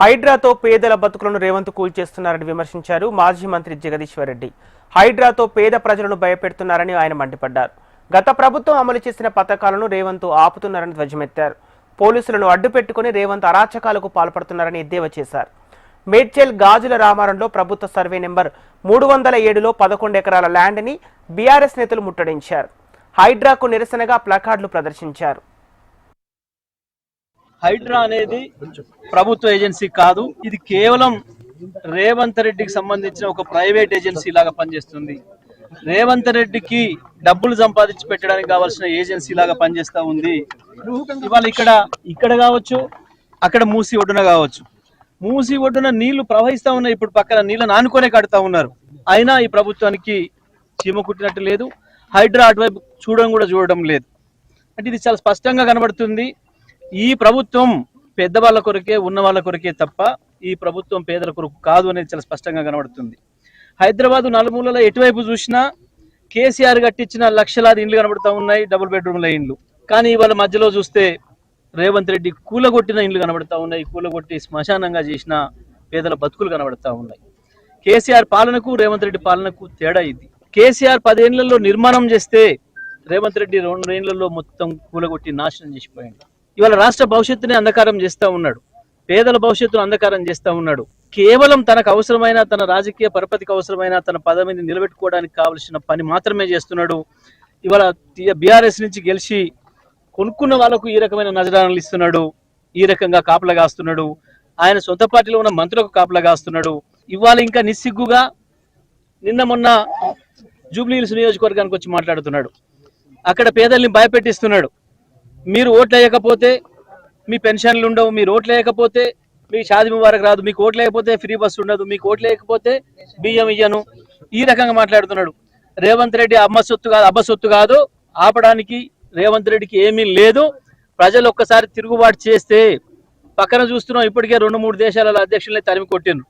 హైడ్రాతో పేదల బతుకులను రేవంత్ కూల్చేస్తున్నారని విమర్శించారు మాజీ మంత్రి జగదీశ్వర్ రెడ్డి. హైడ్రాతో పేద ప్రజలను భయపెడుతున్నారని ఆయన మండిపడ్డారు. గత ప్రభుత్వం అమలు చేసిన పథకాలను రేవంత్ ఆపుతున్నారని ధ్వజమెత్తారు. పోలీసులను అడ్డుపెట్టుకుని రేవంత్ అరాచకాలకు పాల్పడుతున్నారని ఎద్దేవా చేశారు. మేడ్చల్ గాజుల రామారంలో ప్రభుత్వ సర్వే నెంబర్ మూడు వందల ఏడులో పదకొండు ఎకరాల ల్యాండ్ని బీఆర్ఎస్ నేతలు ముట్టడించారు. హైడ్రాకు నిరసనగా ప్లకార్డులు ప్రదర్శించారు. హైడ్రా అనేది ప్రభుత్వ ఏజెన్సీ కాదు. ఇది కేవలం రేవంత్ రెడ్డికి సంబంధించిన ఒక ప్రైవేట్ ఏజెన్సీ లాగా పనిచేస్తుంది. రేవంత్ రెడ్డికి డబ్బులు సంపాదించి పెట్టడానికి కావాల్సిన ఏజెన్సీ లాగా పనిచేస్తా ఉంది. ఇవాళ ఇక్కడ ఇక్కడ కావచ్చు అక్కడ మూసి ఒడ్డున కావచ్చు. మూసి ఒడ్డున నీళ్ళు ప్రవహిస్తా ఉన్నాయి. ఇప్పుడు పక్కన నీళ్ళని ఆనుకొనే కడతా ఉన్నారు. అయినా ఈ ప్రభుత్వానికి చీమ కుట్టినట్టు లేదు. హైడ్రా అటువైపు చూడడం కూడా చూడడం లేదు. అంటే ఇది చాలా స్పష్టంగా కనబడుతుంది. ఈ ప్రభుత్వం పెద్దవాళ్ళ కొరకే ఉన్న వాళ్ళ కొరకే తప్ప ఈ ప్రభుత్వం పేదల కొరకు కాదు అనేది చాలా స్పష్టంగా కనబడుతుంది. హైదరాబాద్ నలుమూలలో ఎటువైపు చూసినా కేసీఆర్ కట్టించిన లక్షలాది ఇండ్లు కనబడుతూ ఉన్నాయి డబుల్ బెడ్రూమ్ల ఇండ్లు. కానీ ఇవాళ మధ్యలో చూస్తే రేవంత్ రెడ్డి కూలగొట్టిన ఇండ్లు కనబడుతూ ఉన్నాయి కూలగొట్టి శ్మశానంగా చేసిన పేదల బతుకులు కనబడుతూ ఉన్నాయి. కేసీఆర్ పాలనకు రేవంత్ రెడ్డి పాలనకు తేడా ఇది. కేసీఆర్ పదేళ్ళలో నిర్మాణం చేస్తే రేవంత్ రెడ్డి రెండు ఏళ్ళలో మొత్తం కూలగొట్టి నాశనం చేసిపోయింది ఇవాళ రాష్ట్ర భవిష్యత్తుని అంధకారం చేస్తా ఉన్నాడు. పేదల భవిష్యత్తును అంధకారం చేస్తూ ఉన్నాడు. కేవలం తనకు అవసరమైన తన రాజకీయ పరపతికి అవసరమైన తన పదవిని నిలబెట్టుకోవడానికి కావలసిన పని మాత్రమే చేస్తున్నాడు. ఇవాళ బీఆర్ఎస్ నుంచి గెలిచి కొనుక్కున్న వాళ్ళకు ఈ రకమైన నజరానాలు ఇస్తున్నాడు. ఈ రకంగా కాపలా కాస్తున్నాడు. ఆయన సొంత పార్టీలో ఉన్న మంత్రులకు కాపలా కాస్తున్నాడు. ఇవాళ ఇంకా నిస్సిగ్గుగా నిన్న మొన్న జూబ్లీహిల్స్ నియోజకవర్గానికి వచ్చి మాట్లాడుతున్నాడు. అక్కడ పేదల్ని భయపెట్టిస్తున్నాడు. మీరు ఓట్లు వేయకపోతే మీ పెన్షన్లు ఉండవు మీరు ఓట్లు వేయకపోతే మీ షాది ముబారక్ రాదు మీకు ఓట్లు లేకపోతే ఫ్రీ బస్సు ఉండదు మీకు ఓట్లు లేకపోతే బియ్యం ఇయ్యను. ఈ రకంగా మాట్లాడుతున్నాడు. రేవంత్ రెడ్డి అమ్మ సొత్తు కాదు అబ్బ సొత్తు కాదు ఆపడానికి రేవంత్ రెడ్డికి ఏమీ లేదు. ప్రజలు ఒక్కసారి తిరుగుబాటు చేస్తే పక్కన చూస్తున్నాం ఇప్పటికే రెండు మూడు దేశాల అధ్యక్షులనే తరిమి కొట్టిండ్రు.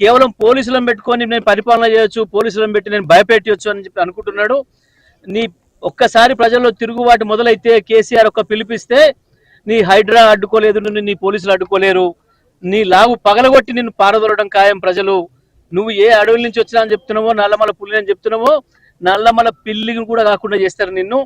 కేవలం పోలీసులను పెట్టుకొని నేను పరిపాలన చేయొచ్చు పోలీసులను పెట్టి నేను భయపెట్టవచ్చు అని చెప్పి అనుకుంటున్నాడు. నీ ఒక్కసారి ప్రజల్లో తిరుగుబాటు మొదలైతే కేసీఆర్ ఒక్క పిలిపిస్తే నీ హైడ్రా అడ్డుకోలేదు నిన్ను నీ పోలీసులు అడ్డుకోలేరు. నీ లాగు పగలగొట్టి నిన్ను పారదొరడం ఖాయం ప్రజలు. నువ్వు ఏ అడవుల నుంచి వచ్చినా అని చెప్తున్నావో నల్లమల పుల్లి అని చెప్తున్నావో నల్లమల పిల్లిని కూడా కాకుండా చేస్తారు నిన్ను.